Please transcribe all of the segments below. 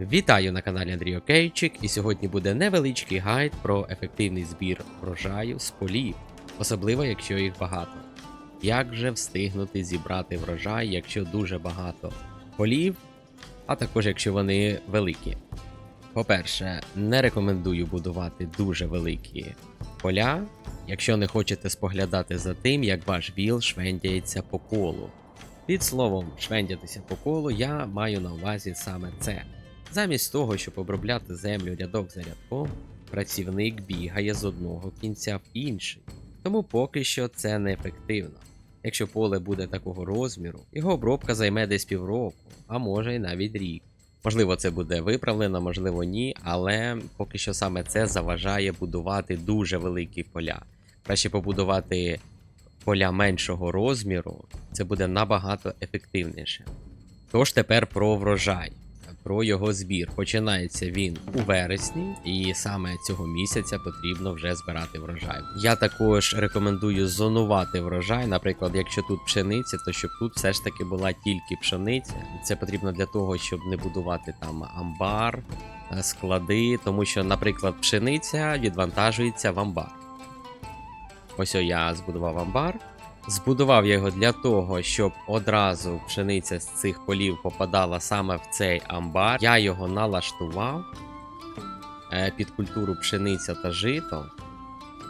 Вітаю на каналі Андрій Окейчик, і сьогодні буде невеличкий гайд про ефективний збір врожаю з полів, особливо якщо їх багато. Як же встигнути зібрати врожай, якщо дуже багато полів, а також якщо вони великі. По-перше, не рекомендую будувати дуже великі поля, якщо не хочете споглядати за тим, як ваш віл швендяється по колу. Під словом швендятися по колу я маю на увазі саме це. Замість того, щоб обробляти землю рядок за рядком, працівник бігає з одного кінця в інший. Тому поки що це неефективно. Якщо поле буде такого розміру, його обробка займе десь півроку, а може й навіть рік. Можливо, це буде виправлено, можливо, ні, але поки що саме це заважає будувати дуже великі поля. Краще побудувати поля меншого розміру, це буде набагато ефективніше. Тож тепер про врожай, про його збір. Починається він у вересні, і саме цього місяця потрібно вже збирати врожай. Я також рекомендую зонувати врожай. Наприклад, якщо тут пшениця, то щоб тут все ж таки була тільки пшениця. Це потрібно для того, щоб не будувати там амбар, е, склади, тому що, наприклад, пшениця відвантажується в амбар. Ось я збудував амбар. Збудував я його для того, щоб одразу пшениця з цих полів попадала саме в цей амбар. Я його налаштував е, під культуру пшениця та жито.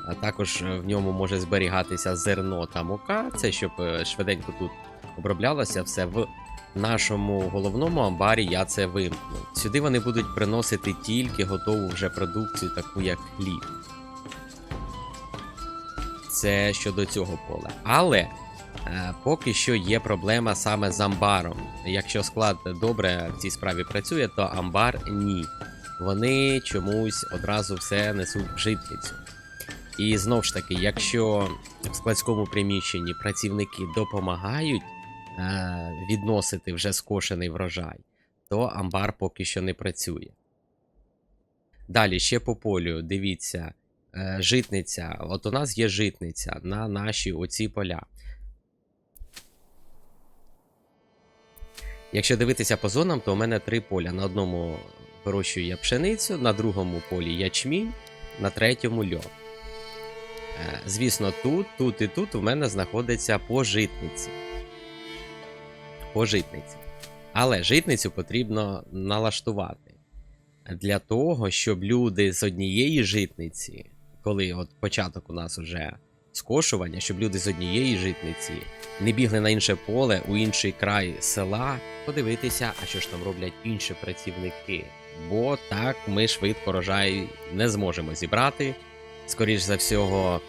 А також е, в ньому може зберігатися зерно та мука. Це щоб е, швиденько тут оброблялося все в нашому головному амбарі. Я це вимкнув. Сюди вони будуть приносити тільки готову вже продукцію, таку як хліб. Це щодо цього поля. Але е, поки що є проблема саме з амбаром. Якщо склад добре в цій справі працює, то амбар ні. Вони чомусь одразу все несуть в житницю. І знову ж таки, якщо в складському приміщенні працівники допомагають е, відносити вже скошений врожай, то амбар поки що не працює. Далі ще по полю, дивіться, житниця. От у нас є житниця на наші оці поля. Якщо дивитися по зонам, то у мене три поля. На одному вирощую я пшеницю, на другому полі ячмінь, на третьому льон. Е, Звісно, тут, тут і тут у мене знаходиться по житниці. По житниці. Але житницю потрібно налаштувати для того, щоб люди з однієї житниці, коли от початок у нас уже скошування, щоб люди з однієї житниці не бігли на інше поле у інший край села, подивитися, а що ж там роблять інші працівники. Бо так ми швидко рожай не зможемо зібрати. Скоріш за всього,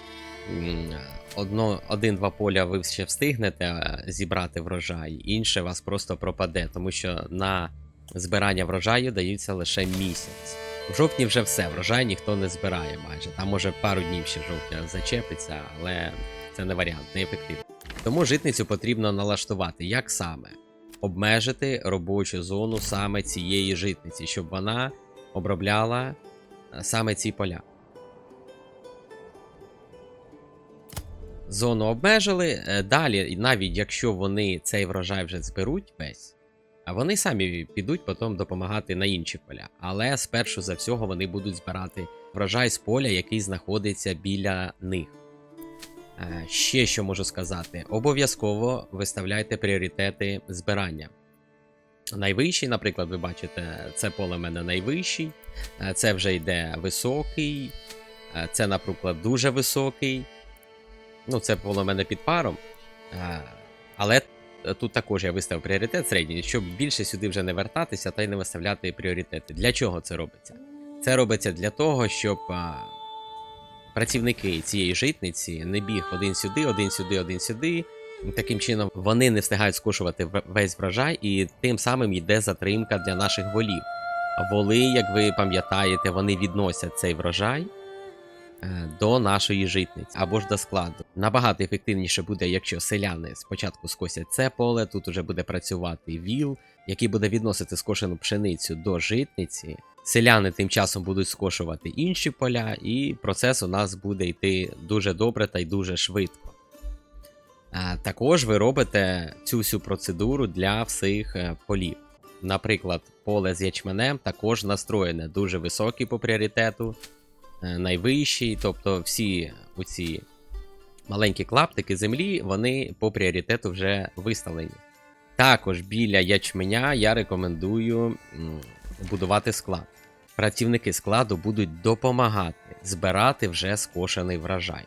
один-два поля ви ще встигнете зібрати врожай, інше вас просто пропаде, тому що на збирання врожаю дається лише місяць. В жовтні вже все, врожай ніхто не збирає майже. Там може пару днів ще жовтня зачепиться, але це не варіант, не ефективно. Тому житницю потрібно налаштувати. Як саме? Обмежити робочу зону саме цієї житниці, щоб вона обробляла е, саме ці поля. Зону обмежили. е, Далі, навіть якщо вони цей врожай вже зберуть весь, вони самі підуть потім допомагати на інші поля. Але спершу за всього вони будуть збирати врожай з поля, який знаходиться біля них. Е, Ще що можу сказати: обов'язково виставляйте пріоритети збирання. Найвищий, наприклад, ви бачите, це поле в мене найвищий, е, це вже йде високий, е, це, наприклад, дуже високий. Ну, це поле в мене під паром. Але тут також я виставив пріоритет середній, щоб більше сюди вже не вертатися та й не виставляти пріоритети. Для чого це робиться? Це робиться для того, щоб а, працівники цієї житниці не біг один сюди, один сюди, один сюди. Таким чином вони не встигають скошувати весь врожай, і тим самим йде затримка для наших волів. Воли, як ви пам'ятаєте, вони відносять цей врожай е, до нашої житниці або ж до складу. Набагато ефективніше буде, якщо селяни спочатку скосять це поле, тут уже буде працювати віл, який буде відносити скошену пшеницю до житниці. Селяни тим часом будуть скошувати інші поля, і процес у нас буде йти дуже добре та й дуже швидко. Е, Також ви робите цю всю процедуру для всіх е, полів. Наприклад, поле з ячменем також настроєне. Дуже високий по пріоритету, е, найвищий. Тобто всі оці маленькі клаптики землі, вони по пріоритету вже виставлені. Також біля ячменя я рекомендую будувати склад. Працівники складу будуть допомагати збирати вже скошений врожай.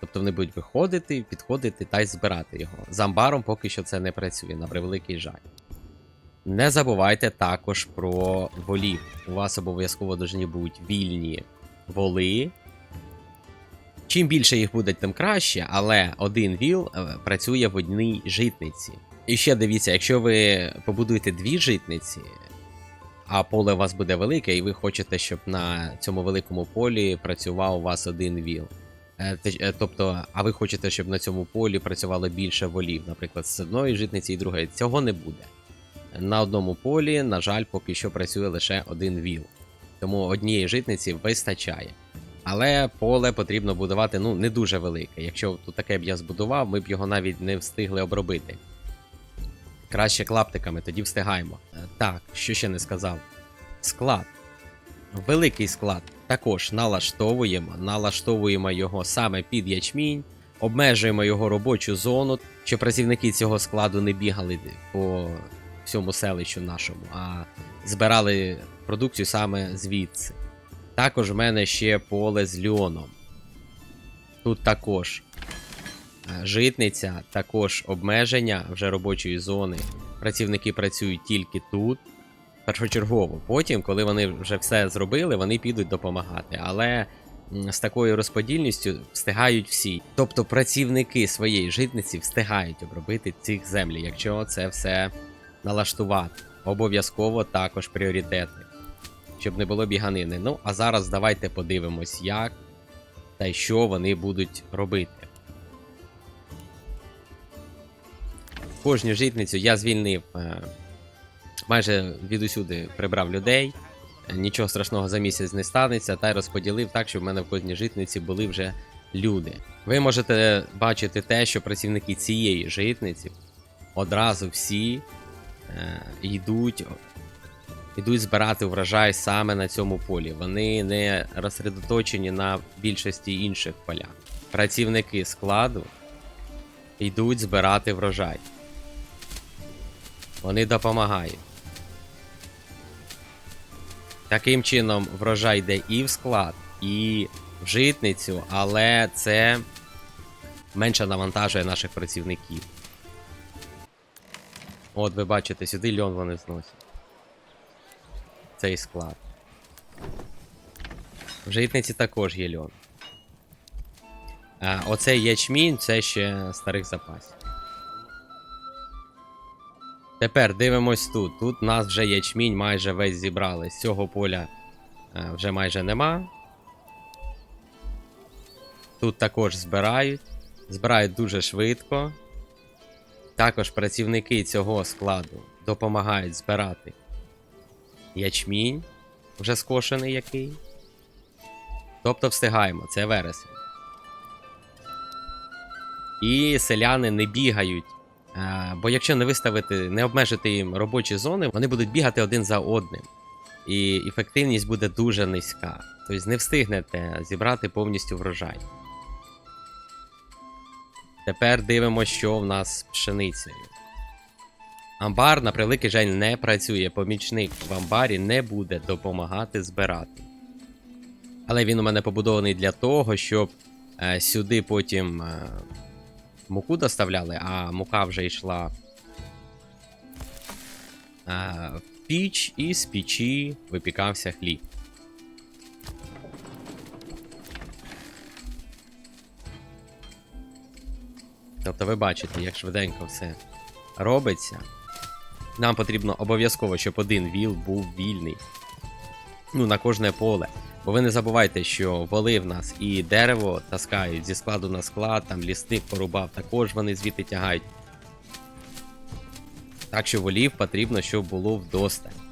Тобто вони будуть виходити, підходити та й збирати його. З амбаром поки що це не працює, на превеликий жаль. Не забувайте також про волів. У вас обов'язково повинні бути вільні воли. Чим більше їх буде, тим краще, але один віл е, працює в одній житниці. І ще дивіться, якщо ви побудуєте дві житниці, а поле у вас буде велике, і ви хочете, щоб на цьому великому полі працював у вас один віл. Е, е, Тобто, а ви хочете, щоб на цьому полі працювало більше волів, наприклад, з одної житниці і другої. Цього не буде. На одному полі, на жаль, поки що працює лише один віл. Тому однієї житниці вистачає. Але поле потрібно будувати ну, не дуже велике. Якщо тут таке б я збудував, ми б його навіть не встигли обробити. Краще клаптиками, тоді встигаємо. Е, Так, що ще не сказав. Склад. Великий склад також налаштовуємо. Налаштовуємо його саме під ячмінь, обмежуємо його робочу зону, щоб працівники цього складу не бігали по всьому селищу нашому, а збирали продукцію саме звідси. Також в мене ще поле з льоном. Тут також е, житниця, також обмеження вже робочої зони. Працівники працюють тільки тут, першочергово. Потім, коли вони вже все зробили, вони підуть допомагати. Але з такою розподільністю встигають всі. Тобто працівники своєї житниці встигають обробити цих землі, якщо це все налаштувати. Обов'язково також пріоритети, щоб не було біганини. Ну, а зараз давайте подивимось, як та що вони будуть робити. Кожну житницю я звільнив е, майже відусюди прибрав людей. Нічого страшного за місяць не станеться, та й розподілив так, щоб в мене в кожній житниці були вже люди. Ви можете бачити те, що працівники цієї житниці одразу всі йдуть, йдуть збирати врожай саме на цьому полі. Вони не розсередоточені на більшості інших полях. Працівники складу йдуть збирати врожай. Вони допомагають. Таким чином, врожай йде і в склад, і в житницю, але це менше навантажує наших працівників. От ви бачите, сюди льон вони зносять. Цей склад. В житниці також є льон. А, оцей ячмінь це ще старих запасів. Тепер дивимось тут. Тут нас вже ячмінь майже весь зібрали. З цього поля е, вже майже нема. Тут також збирають. Збирають дуже швидко. Також працівники цього складу допомагають збирати ячмінь, вже скошений який. Тобто встигаємо, це вересень. І селяни не бігають. е, Бо якщо не виставити, не обмежити їм робочі зони, вони будуть бігати один за одним. І ефективність буде дуже низька. Тобто не встигнете зібрати повністю врожай. Тепер дивимося, що в нас з пшеницею. Амбар, на превеликий жаль, не працює. Помічник в амбарі не буде допомагати збирати. Але він у мене побудований для того, щоб е, сюди потім е, муку доставляли, а мука вже йшла е, в піч, і з печі випікався хліб. Тобто ви бачите, як швиденько все робиться. Нам потрібно обов'язково, щоб один віл був вільний. Ну, на кожне поле. Бо ви не забувайте, що воли в нас і дерево таскають зі складу на склад, там лісник порубав, також вони звідти тягають. Так що волів потрібно, щоб було вдосталь.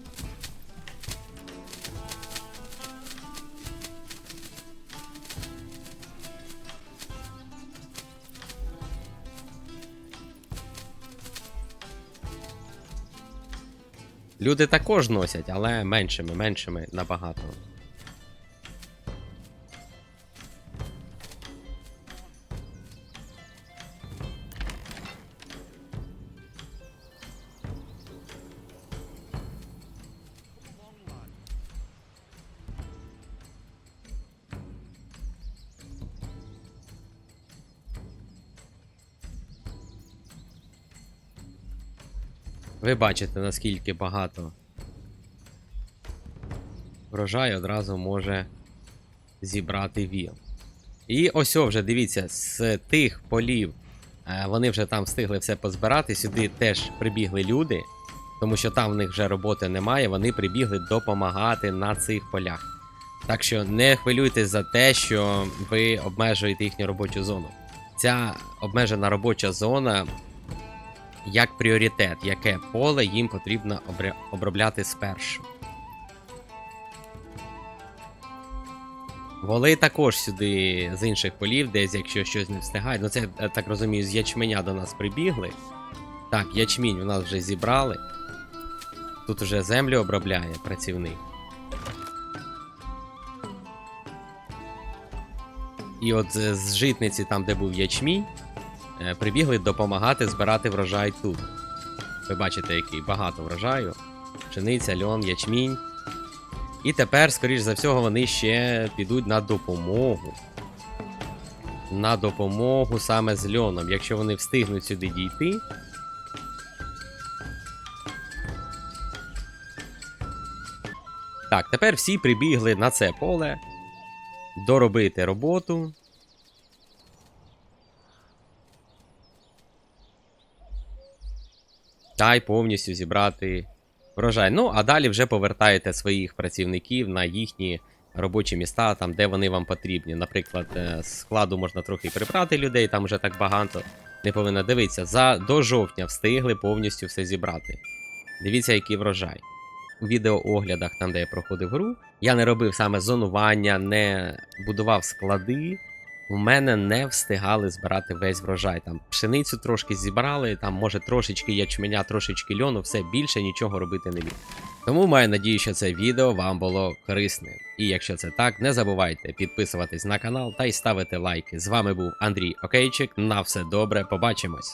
Люди також носять, але меншими, меншими набагато. Ви бачите, наскільки багато врожай одразу може зібрати віл. І ось вже дивіться, з тих полів е, вони вже там встигли все позбирати. Сюди теж прибігли люди, тому що там в них вже роботи немає. Вони прибігли допомагати на цих полях. Так що не хвилюйтесь за те, що ви обмежуєте їхню робочу зону. Ця обмежена робоча зона як пріоритет, яке поле їм потрібно обробляти спершу. Воли також сюди з інших полів, десь якщо щось не встигають. Ну це я так розумію, з ячменя до нас прибігли. Так, ячмінь у нас вже зібрали. Тут вже землю обробляє працівник. І от з житниці, там, де був ячмінь, прибігли допомагати збирати врожай тут. Ви бачите, який багато врожаю. Пшениця, льон, ячмінь. І тепер, скоріш за всього, вони ще підуть на допомогу. На допомогу саме з льоном. Якщо вони встигнуть сюди дійти. Так, тепер всі прибігли на це поле. Доробити роботу. Та й повністю зібрати врожай. Ну, а далі вже повертаєте своїх працівників на їхні робочі міста, там, де вони вам потрібні. Наприклад, е, з складу можна трохи прибрати людей, там вже так багато. Не повинно дивитися. За до жовтня встигли повністю все зібрати. Дивіться, який врожай. У відеооглядах, там, де я проходив гру, я не робив саме зонування, не будував склади. У мене не встигали збирати весь врожай. Там пшеницю трошки зібрали, там може трошечки ячменя, трошечки льону, все більше нічого робити не міг. Тому маю надію, що це відео вам було корисним. І якщо це так, не забувайте підписуватись на канал та й ставити лайки. З вами був Андрій Окейчик. На все добре, побачимось.